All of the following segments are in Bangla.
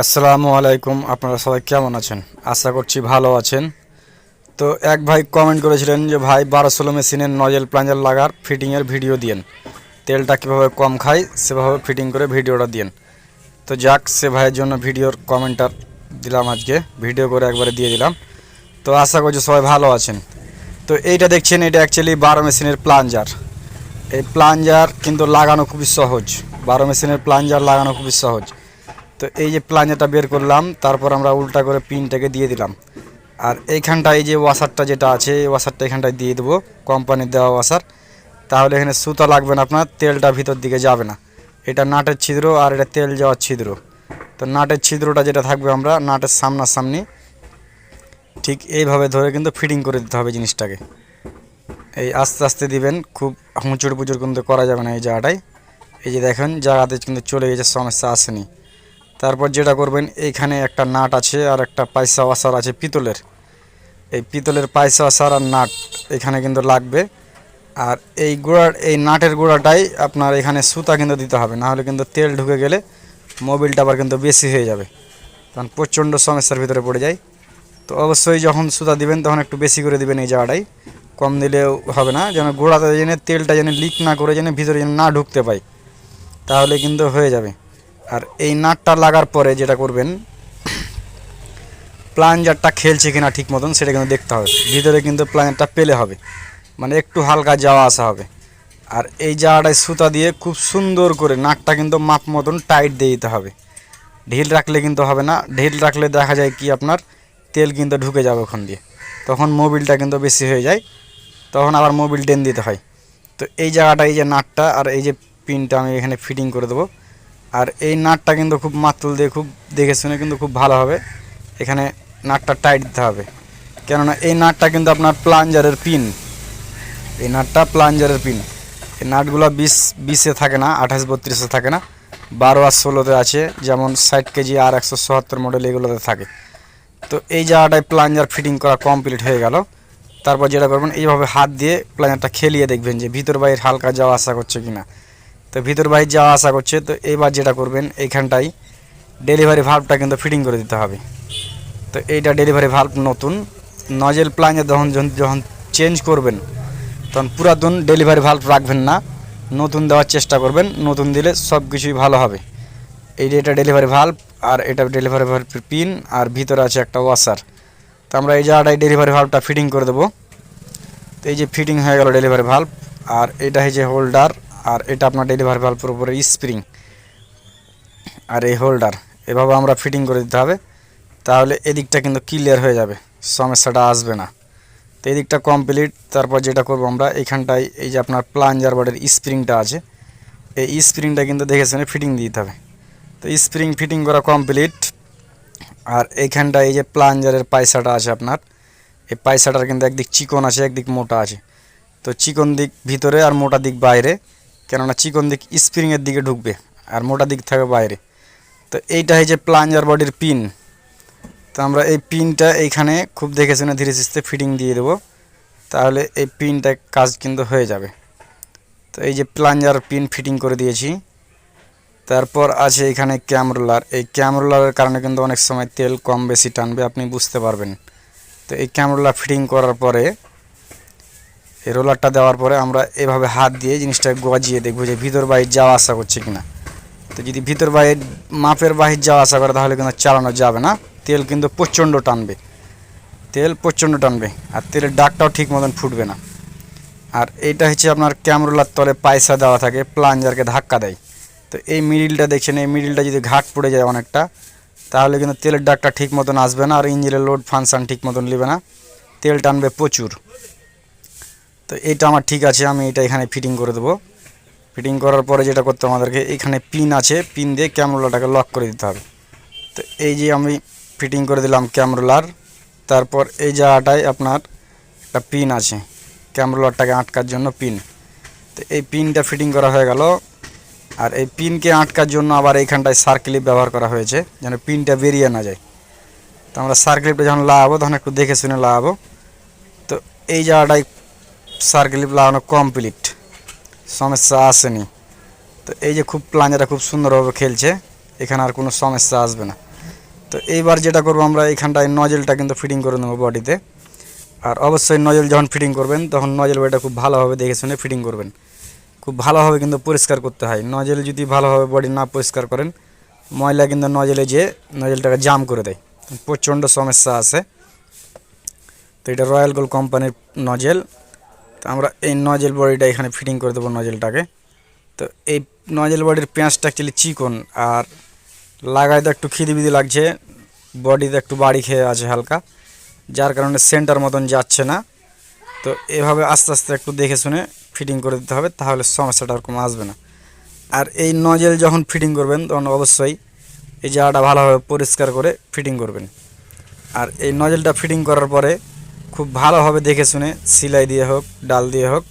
আসসালামু আলাইকুম, আপনারা সবাই কেমন আছেন? আশা করছি ভালো আছেন। তো এক ভাই কমেন্ট করেছিলেন যে, ভাই বারো ষোলো মেশিনের নজেল প্লাঞ্জার লাগার ফিটিংয়ের ভিডিও দিয়েন। তেলটা কীভাবে কম খায় সেভাবে ফিটিং করে ভিডিওটা দিয়েন। তো যাক, সে ভাইয়ের জন্য ভিডিওর কমেন্টটা দিলাম আজকে। ভিডিও করে একবারে দিয়ে দিলাম। তো আশা করছি সবাই ভালো আছেন। তো এইটা দেখছেন, এটা অ্যাকচুয়ালি বারো মেশিনের প্লাঞ্জার এই প্লাঞ্জার কিন্তু লাগানো খুবই সহজ। বারো মেশিনের প্লাঞ্জার লাগানো খুবই সহজ। তো এই যে প্লাঞ্জারটা বের করলাম, তারপর আমরা উল্টা করে পিনটাকে দিয়ে দিলাম। আর এইখানটা এই যে ওয়াশারটা যেটা আছে, এই ওয়াশারটা এখানটায় দিয়ে দেবো, কোম্পানির দেওয়া ওয়াশার তাহলে এখানে সুতা লাগবে না আপনার, তেলটা ভিতর দিকে যাবে না। এটা নাটের ছিদ্র আর এটা তেল যাওয়ার ছিদ্র। তো নাটের ছিদ্রটা যেটা থাকবে আমরা নাটের সামনাসামনি, ঠিক এইভাবে ধরে কিন্তু ফিটিং করে দিতে হবে জিনিসটাকে। এই আস্তে আস্তে দিবেন, খুব হুঁচুর পুচুর কিন্তু করা যাবে না এই জায়গাটায়। এই যে দেখেন, জায়গাতে কিন্তু চলে গেছে, সমস্যা আসেনি। তারপর যেটা করবেন, এইখানে একটা নাট আছে আর একটা পয়সা ওয়াসার আছে পিতলের। এই পিতলের পয়সা ওয়াসার আর নাট এখানে কিন্তু লাগবে। আর এই গোড়ার, এই নাটের গোড়াটাই আপনার এখানে সুতা কিন্তু দিতে হবে, না হলে কিন্তু তেল ঢুকে গেলে মোবিলটা আবার কিন্তু বেশি হয়ে যাবে। তখন প্রচণ্ড সমস্যার ভিতরে পড়ে যায় তো অবশ্যই যখন সুতা দিবেন, তখন একটু বেশি করে দিবেন এই জায়গাটাই। কম দিলেও হবে না, যেন গোড়াতে যেন তেলটা যেন লিক না করে যেন ভিতরে যেন না ঢুকতে পায়, তাহলে কিন্তু হয়ে যাবে। আর এই নাটটা লাগার পরে যেটা করবেন প্লাঞ্জারটা খেলছে কিনা ঠিক মতন সেটা কিন্তু দেখতে হবে। ভিতরে কিন্তু প্লাঞ্জারটা পেলে হবে। মানে একটু হালকা যাওয়া আসা হবে। আর এই জায়গাটায় সুতা দিয়ে খুব সুন্দর করে নাটটা কিন্তু মাপ মতন টাইট দিয়ে দিতে হবে। ঢিল রাখলে কিন্তু হবে না। ঢিল রাখলে দেখা যায় কি আপনার, তেল কিন্তু ঢুকে যাবে ওখান দিয়ে। তখন মোবিলটা কিন্তু বেশি হয়ে যায়। তখন আবার মোবিল টেন দিতে হয়। তো এই জায়গাটা, এই যে নাটটা আর এই যে পিনটা আমি এখানে ফিটিং করে দেবো। আর এই নাটটা কিন্তু খুব মাতুল দিয়ে খুব দেখে শুনে কিন্তু খুব ভালো হবে। এখানে নাটটা টাইট দিতে হবে। কেননা এই নাটটা কিন্তু আপনার প্লাঞ্জারের পিন। এই নাটটা প্লাঞ্জারের পিন। এই নাটগুলো বিশ, বিশে থাকে না, আঠাশ, বত্রিশে থাকে না, বারো আর ষোলোতে আছে, যেমন ষাট কেজি আর একশো চুয়াত্তর মডেল এগুলোতে থাকে। তো এই জায়গাটায় প্লাঞ্জার ফিটিং করা কমপ্লিট হয়ে গেল। তারপর যেটা করবেন, এইভাবে হাত দিয়ে প্লাঞ্জারটা খেলিয়ে দেখবেন যে ভিতর বাইরে হালকা যাওয়া আসা করছে কিনা। তো ভিতর বাইরে যাওয়া আসা করছে, তো এবার যেটা করবেন এইখানটাই ডেলিভারি ভাল্বটা কিন্তু ফিটিং করে দিতে হবে। তো এইটা ডেলিভারি ভাল্ব নতুন নজেল প্লাঞ্জার যখন যখন- চেঞ্জ করবেন, তখন পুরাতন ডেলিভারি ভাল্ব রাখবেন না, নতুন দেওয়ার চেষ্টা করবেন, নতুন দিলে সব কিছুই ভালো হবে। এই যে এটা ডেলিভারি ভাল্ব আর এটা ডেলিভারি ভাল্বের পিন আর ভিতরে আছে একটা ওয়াশার তো আমরা এই জায়গাটায় ডেলিভারি ভাল্বটা ফিটিং করে দেবো। তো এই যে ফিটিং হয়ে গেল ডেলিভারি ভাল্ব আর এটা হয়েছে হোল্ডার আর এটা আপনার ডেলিভারি ভাল্বের উপরে স্প্রিং আর এই হোল্ডার এভাবে আমরা ফিটিং করে দিতে হবে, তাহলে এদিকটা কিন্তু ক্লিয়ার হয়ে যাবে, সমস্যাটা আসবে না। তো এদিকটা কমপ্লিট তারপর যেটা করব আমরা এইখানটায় এই যে আপনার প্লাঞ্জার বডির স্প্রিংটা আছে, এই স্প্রিংটা কিন্তু দেখে শুনে ফিটিং দিতে হবে। তো স্প্রিং ফিটিং করা কমপ্লিট আর এইখানটা এই যে প্লাঞ্জারের পায়সাটা আছে আপনার, এই পায়সাটার কিন্তু একদিক চিকন আছে, একদিক মোটা আছে। তো চিকন দিক ভিতরে আর মোটা দিক বাইরে কেননা চিকন দিক স্প্রিংয়ের দিকে ঢুকবে আর মোটা দিক থাকবে বাইরে। তো এইটা হচ্ছে প্লাঞ্জার বডির পিন তো আমরা এই পিনটা এইখানে খুব দেখে শুনে ধীরে সুস্থে ফিটিং দিয়ে দেবো। তাহলে এই পিনটা কাজ কিন্তু হয়ে যাবে। তো এই যে প্লাঞ্জার পিন ফিটিং করে দিয়েছি। তারপর আছে এখানে ক্যামরোলার এই ক্যামরোলারের কারণে কিন্তু অনেক সময় তেল কম বেশি টানবে, আপনি বুঝতে পারবেন। তো এই ক্যামরোলার ফিটিং করার পরে এই রোলারটা দেওয়ার পরে আমরা এভাবে হাত দিয়ে জিনিসটা গজিয়ে দেখব যে ভিতর বাহির যাওয়া আসা করছে কিনা। তো যদি ভিতর বাহির, মাপের বাহির যাওয়া আসা করে তাহলে কিন্তু চালানো যাবে না। তেল কিন্তু প্রচণ্ড টানবে। তেল প্রচণ্ড টানবে আর তেলের ডাকটাও ঠিক মতন ফুটবে না। আর এইটা হচ্ছে আপনার ক্যামরোলার তলে পয়সা দেওয়া থাকে, প্লাঞ্জারকে ধাক্কা দেয়। তো এই মিডিলটা দেখছেন, এই মিডিলটা যদি ঘাট পড়ে যায় অনেকটা, তাহলে কিন্তু তেলের ডাকটা ঠিক মতন আসবে না আর ইঞ্জিনের লোড ফাংশান ঠিক মতন নেবে না। তেল টানবে প্রচুর। তো এইটা আমার ঠিক আছে, আমি এটা এখানে ফিটিং করে দেবো। ফিটিং করার পরে যেটা করতে আমাদেরকে, এখানে পিন আছে পিন দিয়ে ক্যামরোলাটাকে লক করে দিতে হবে। তো এই যে আমি ফিটিং করে দিলাম ক্যামরোলার তারপর এই জায়গাটায় আপনার একটা পিন আছে ক্যামরোলারটাকে আটকার জন্য পিন তো এই পিনটা ফিটিং করা হয়ে গেল, আর এই পিনকে আটকার জন্য আবার এইখানটায় সার্কেলিপ ব্যবহার করা হয়েছে, যেন পিনটা বেরিয়ে না যায়। তো আমরা সার্কেলিপটা যখন লাগাবো, তখন একটু দেখে শুনে লাগাবো। তো এই জায়গাটায় সার্কেলিপ লাগানো কমপ্লিট সমস্যা আসেনি। তো এই যে খুব প্লাঞ্জারটা খুব সুন্দরভাবে খেলছে, এখানে আর কোনো সমস্যা আসবে না। তো এইবার যেটা করব আমরা, এখানটায় নজেলটা কিন্তু ফিটিং করে নেব বডিতে আর অবশ্যই নজেল যখন ফিটিং করবেন, তখন নজেল বডিটা খুব ভালোভাবে দেখে শুনে ফিটিং করবেন। খুব ভালোভাবে কিন্তু পরিষ্কার করতে হয়। নজেল যদি ভালোভাবে বডি না পরিষ্কার করেন, ময়লা কিন্তু নজেলে যেয়ে নজেলটাকে জাম করে দেয়। প্রচণ্ড সমস্যা আছে। তো এটা রয়্যাল গোল্ড কোম্পানির নজেল তো আমরা এই নজেল বডিটা এখানে ফিটিং করে দেবো নজেলটাকে। তো এই নজেল বডির পেঁয়াজটা অ্যাকচুয়ালি চিকন, আর লাগাইতে একটু খিদিবিদি লাগছে, বডিতে একটু বাড়ি খেয়ে আছে হালকা, যার কারণে সেন্টার মতন যাচ্ছে না। তো এভাবে আস্তে আস্তে একটু দেখে শুনে ফিটিং করে দিতে হবে, তাহলে সমস্যাটা ওরকম আসবে না। আর এই নজেল যখন ফিটিং করবেন, তখন অবশ্যই এই জায়গাটা ভালোভাবে পরিষ্কার করে ফিটিং করবেন। আর এই নজেলটা ফিটিং করার পরে খুব ভালোভাবে দেখে শুনে, সিলাই দিয়ে হোক, ডাল দিয়ে হোক,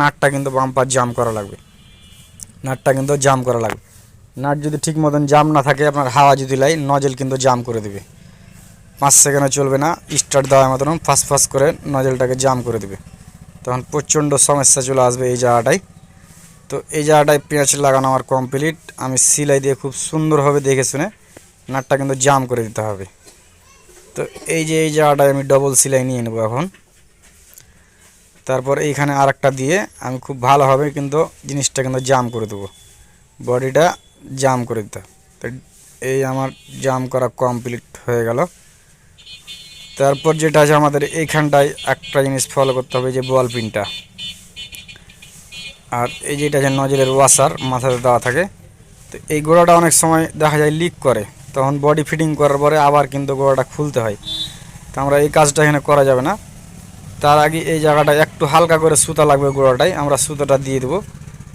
নাটটা কিন্তু বাম্পার জাম করা লাগবে। নাটটা কিন্তু জাম করা লাগবে। নাট যদি ঠিক মতন জাম না থাকে, আপনার হাওয়া যদি লাই নজেল কিন্তু জাম করে দেবে। পাঁচ সেকেন্ডে চলবে না স্টার্ট দেওয়ার মতন ফাঁস ফাঁস করে নজেলটাকে জাম করে দেবে। তখন প্রচণ্ড সমস্যা চলে আসবে এই জায়গাটায়। তো এই জায়গাটায় পেঁয়াজ লাগানো আমার কমপ্লিট আমি সিলাই দিয়ে খুব সুন্দরভাবে দেখে শুনে নাটটা কিন্তু জাম করে দিতে হবে। তো এই যে এই জায়গাটায় আমি ডবল সিলাই নিয়ে নেব এখন। তারপর এইখানে আরেকটা দিয়ে আমি খুব ভালোভাবে কিন্তু জিনিসটা কিন্তু জাম করে দেবো। বডিটা জাম করে দিতে। তো এই আমার জাম করা কমপ্লিট হয়ে গেল। তারপর যেটা আছে আমাদের এইখানটায় একটা জিনিস ফলো করতে হবে যে বল পিনটা আর এই যেটা আছে নজরের ওয়াশার মাথাতে দেওয়া থাকে, তো এই গোড়াটা অনেক সময় দেখা যায় লিক করে। তখন বডি ফিটিং করার পরে আবার কিন্তু গোড়াটা খুলতে হয়। তো আমরা এই কাজটা এখানে করা যাবে না। তার আগে এই জায়গাটা একটু হালকা করে সুতা লাগবে গোড়াটায় আমরা সুতোটা দিয়ে দেবো।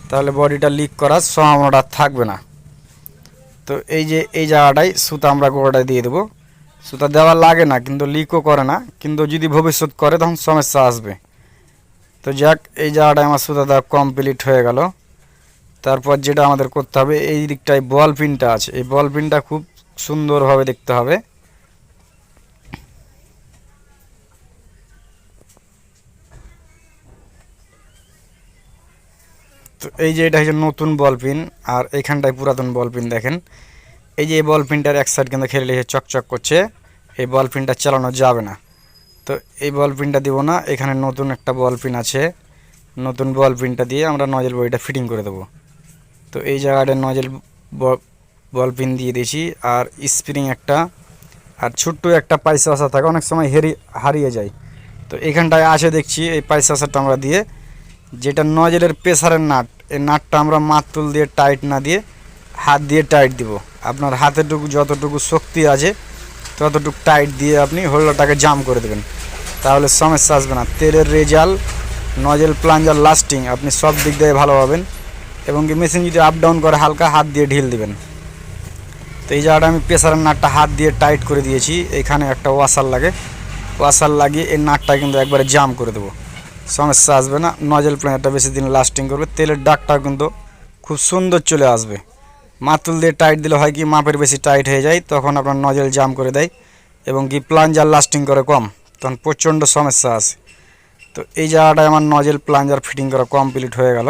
তাহলে বডিটা লিক করার সম্ভাবনাটা থাকবে না। তো এই যে, এই জায়গাটায় সুতা আমরা গোড়াটায় দিয়ে দেবো। সুতা দেওয়া লাগে না, কিন্তু লিকও করে না। কিন্তু যদি ভবিষ্যৎ করে, তখন সমস্যা আসবে। তো যাক, এই জায়গাটায় আমার সুতা দেওয়া কমপ্লিট হয়ে গেল। তারপর যেটা আমাদের করতে হবে, এই দিকটায় বল পিনটা আছে। এই বল পিনটা খুব সুন্দরভাবে দেখতে হবে। তো এই যে এটা হচ্ছে নতুন বল পিন, আর এইখানটায় পুরাতন বল পিন দেখেন। এই যে এই বল পিনটার এক সাইড কিন্তু খেলে চকচক করছে, এই বল পিনটা চালানো যাবে না। তো এই বল পিনটা দিব না, এখানে নতুন একটা বল পিন আছে। নতুন বল পিনটা দিয়ে আমরা নজেল বডিটা ফিটিং করে দেবো। তো এই জায়গাটায় নজেল বল পিন দিয়ে দিয়েছি। আর স্প্রিং একটা, আর ছোট্ট একটা পাইসা আসা থাকে, অনেক সময় হেরি, হারিয়ে যায়। তো এখানটায় আছে দেখছি এই পাইসা আসাটা আমরা দিয়ে, যেটা নজেলের প্রেসারের নাট, এই নাটটা আমরা মাতুল দিয়ে টাইট না দিয়ে হাত দিয়ে টাইট দিব। আপনার হাতেটুকু যতটুকু শক্তি আছে, ততটুকু টাইট দিয়ে আপনি হোল্ডারটাকে জাম করে দেবেন। তাহলে সমস্যা আসবে না। তেলের রেজাল্ট, নজেল প্লাঞ্জার লাস্টিং, আপনি সব দিক দিয়ে ভালো পাবেন। এবং কি মেশিন যদি আপ ডাউন করে, হালকা হাত দিয়ে ঢিল দিবেন। তো এই জায়গাটা আমি প্রেসারের নাটটা হাত দিয়ে টাইট করে দিয়েছি। এখানে একটা ওয়াশার লাগে। ওয়াশার লাগিয়ে এই নাটটা কিন্তু একবারে জাম করে দেবো। সমস্যা আসবে না নজেল প্লাঞ্জারটা বেশি দিন লাস্টিং করবে। তেলের ডাকটা কিন্তু খুব সুন্দর চলে আসবে। মাতুল দিয়ে টাইট দিলে হয় কি, মাপের বেশি টাইট হয়ে যায়, তখন আপনার নজেল জাম করে দেয় এবং কি প্লাঞ্জার লাস্টিং করে কম, তখন প্রচণ্ড সমস্যা আসে তো এই জায়গাটায় আমার নজেল প্লাঞ্জার ফিটিং করা কমপ্লিট হয়ে গেল।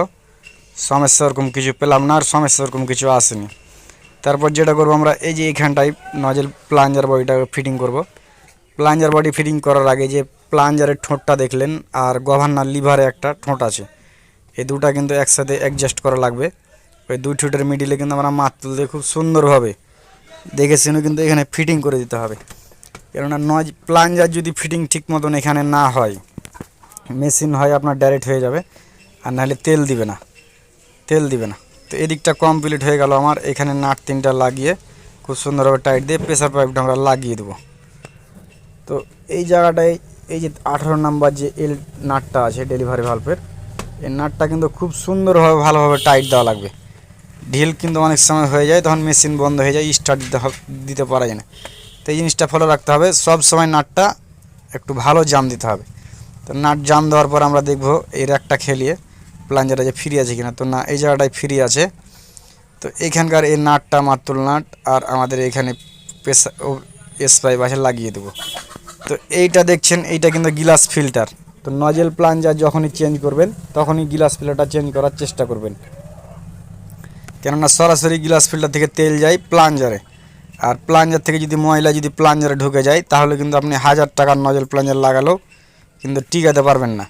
সমস্যা ওরকম কিছু পেলাম না আর সমস্যা ওরকম কিছু আসেনি। তারপর যেটা করব আমরা, এই যে এইখানটায় নজেল প্লাঞ্জার বডিটা ফিটিং করব। প্লাঞ্জার বডি ফিটিং করার আগে যে প্লাঞ্জারের ঠোঁটটা দেখলেন, আর গভর্নার লিভারে একটা ঠোঁট আছে। এই দুটা কিন্তু একসাথে অ্যাডজাস্ট করা লাগবে। ওই দুই ঠোঁটের মিডিলে কিন্তু আমরা মাছ তুলতে খুব সুন্দরভাবে দেখে শুনে কিন্তু এখানে ফিটিং করে দিতে হবে। কেননা নজ প্লাঞ্জার যদি ফিটিং ঠিক মতন এখানে না হয় মেশিন হয় আপনার ডাইরেক্ট হয়ে যাবে, আর নাহলে তেল দিবে না। তেল দিবে না। তো এদিকটা কমপ্লিট হয়ে গেল আমার। এখানে নাট তিনটা লাগিয়ে খুব সুন্দরভাবে টাইট দিয়ে প্রেসার পাইপটা আমরা লাগিয়ে দেবো। তো এই জায়গাটায় এই যে আঠারো নাম্বার যে এল নাটটা আছে ডেলিভারি ভাল্বের এই নাটটা কিন্তু খুব সুন্দরভাবে ভালোভাবে টাইট দেওয়া লাগবে। ঢিল কিন্তু অনেক সময় হয়ে যায়, তখন মেশিন বন্ধ হয়ে যায় স্টার্ট দিতে দিতে পারা যায় না। তো এই জিনিসটা ফলো রাখতে হবে, সব সময় নাটটা একটু ভালো জাম দিতে হবে। তো নাট জাম দেওয়ার পর আমরা দেখব এই র্যাকটা খেলিয়ে প্লাঞ্জারটা যে ফ্রি আছে কিনা, তো না, এই জায়গাটায় ফ্রি আছে। তো এইখানকার এই নাটটা, মাতুল নাট আর আমাদের এখানে পেশা পাইপ আছে লাগিয়ে দেবো। তো এইটা দেখছেন, এইটা কিন্তু গিলাস ফিল্টার তো নজেল প্লাঞ্জার যখনই চেঞ্জ করবেন, তখনই গিলাস ফিল্টারটা চেঞ্জ করার চেষ্টা করবেন। কেননা সরাসরি গিলাস ফিল্টার থেকে তেল যায় প্লাঞ্জারে আর প্লাঞ্জার থেকে যদি ময়লা যদি প্লাঞ্জারে ঢুকে যায়, তাহলে কিন্তু আপনি হাজার টাকার নজেল প্লাঞ্জার লাগালেও কিন্তু টিকাতে পারবেন না।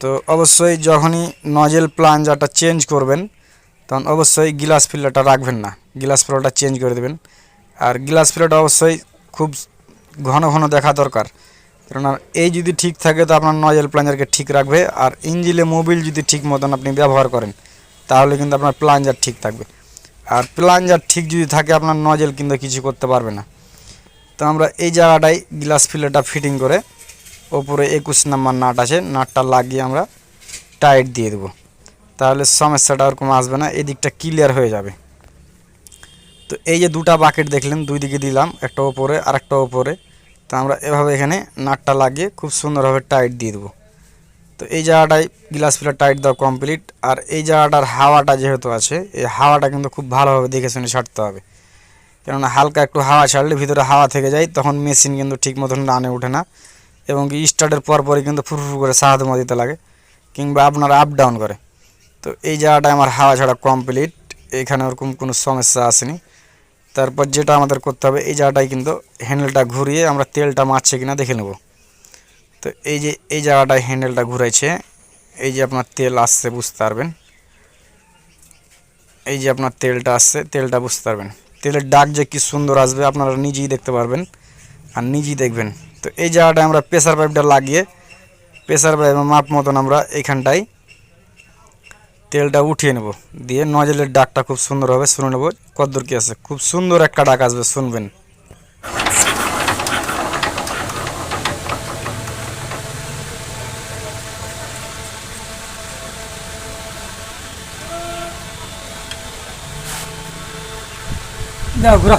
তো অবশ্যই যখনই নজেল প্লাঞ্জারটা চেঞ্জ করবেন, তখন অবশ্যই গ্লাস ফিল্টারটা রাখবেন না। গ্লাস ফিল্টারটা চেঞ্জ করে দেবেন। আর গ্লাস ফিল্টারটা অবশ্যই খুব ঘন ঘন দেখা দরকার। কেননা এই যদি ঠিক থাকে, তো আপনার নজেল প্লাঞ্জারকে ঠিক রাখবে। আর ইঞ্জিলে মোবিল যদি ঠিক মতন আপনি ব্যবহার করেন, তাহলে কিন্তু আপনার প্লাঞ্জার ঠিক থাকবে। আর প্লাঞ্জার ঠিক যদি থাকে, আপনার নজেল কিন্তু কিছু করতে পারবে না। তো আমরা এই জায়গাটায় গ্লাস ফিল্টারটা ফিটিং করে ওপরে একুশ নাম্বার নাট আছে, নাটটা লাগিয়ে আমরা টাইট দিয়ে দেবো। তাহলে সমস্যাটা ওরকম আসবে না, এদিকটা ক্লিয়ার হয়ে যাবে। তো এই যে দুটা বাকেট দেখলেন, দুই দিকে দিলাম, একটা ওপরে আর একটা ওপরে। তো আমরা এভাবে এখানে নাটটা লাগিয়ে খুব সুন্দরভাবে টাইট দিয়ে দেবো। তো এই জায়গাটায় গ্লাস ফিলার টাইট দেওয়া কমপ্লিট আর এই জায়গাটার হাওয়াটা যেহেতু আছে, এই হাওয়াটা কিন্তু খুব ভালোভাবে দেখে শুনে ছাড়তে হবে। কেননা হালকা একটু হাওয়া ছাড়লে ভিতরে হাওয়া থেকে যায়, তখন মেশিন কিন্তু ঠিক মতন রানে ওঠে না। এবং স্টার্টের পরপরই কিন্তু ফুরফুর করে সাহায্য দিতে লাগে, কিংবা আপনার আপ ডাউন করে। তো এই জায়গাটায় আমার হাওয়া ছাড়া কমপ্লিট এখানে ওরকম কোনো সমস্যা আসেনি। তারপর যেটা আমাদের করতে হবে, এই জায়গাটায় কিন্তু হ্যান্ডেলটা ঘুরিয়ে আমরা তেলটা মারছে কিনা দেখে নেব। তো এই যে, এই জায়গাটায় হ্যান্ডেলটা ঘুরাইছে, এই যে আপনার তেল আসছে, বুঝতে পারবেন। এই যে আপনার তেলটা আসছে, তেলটা বুঝতে পারবেন। তেলের ডাক যে কি সুন্দর আসবে, আপনারা নিজেই দেখতে পারবেন, আর নিজেই দেখবেন। তো এই জায়গাটায় আমরা প্রেসার পাইপটা লাগিয়ে প্রেসার পাইপ মাপ মতন আমরা এখানটায় তেলটা উঠিয়ে নেব। দিয়ে নজলের ডাকটা খুব সুন্দর হবে, শুনে নেব কদ্দূর কি আছে। খুব সুন্দর একটা ডাক আসবে, শুনবেন। দাও ঘুরো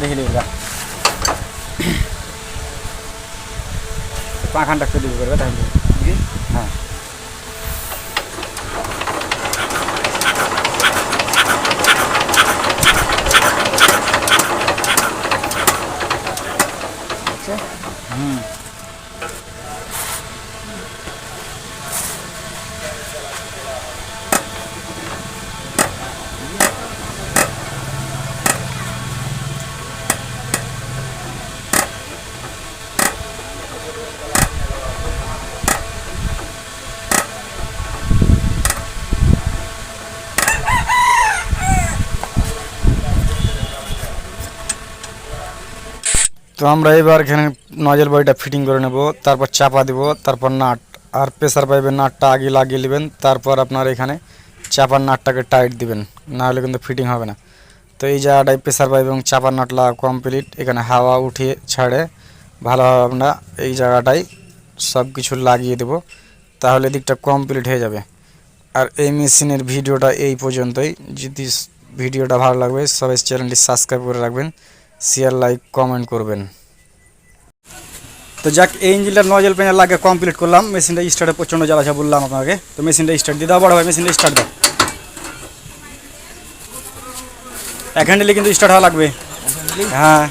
দেখে নেবে পাখানটা একটু দিবি করবে তাহলে। হ্যাঁ। হুম। তো আমরা এবার এখানে নজল বডিটা ফিটিং করে নেব, তারপর চাপা দেব, তারপর নাট, আর প্রেসার পাইপের নাটটা আগে লাগিয়ে নেবেন, তারপর আপনার এখানে চাপার নাটটাকে টাইট দিবেন না হলে কিন্তু ফিটিং হবে না। তো এই জায়গাটায় প্রেসার পাইপ এবং চাপার নাট লাগা কমপ্লিট এখানে হাওয়া উঠিয়ে ছাড়ে ভালোভাবে আমরা এই জায়গাটায় সব কিছু লাগিয়ে দেব, তাহলে দিকটা কমপ্লিট হয়ে যাবে। আর এই মেশিনের ভিডিওটা এই পর্যন্তই, যদি ভিডিওটা ভালো লাগবে, সবাই চ্যানেলটি সাবস্ক্রাইব করে রাখবেন। শেয়ার লাইক কমেন্ট করবেন। তো যাক, এই ইঞ্জিনটার নজল পেনার লাগে কমপ্লিট করলাম। মেশিনটা স্টার্টে প্রচণ্ড জ্বালাছা বললাম আপনাকে। তো মেশিনটা স্টার্ট দিয়ে দাও, বড় ভাই মেশিনটা স্টার্ট দাও। এক হ্যান্ডেলে কিন্তু স্টার্ট হওয়া লাগবে। হ্যাঁ।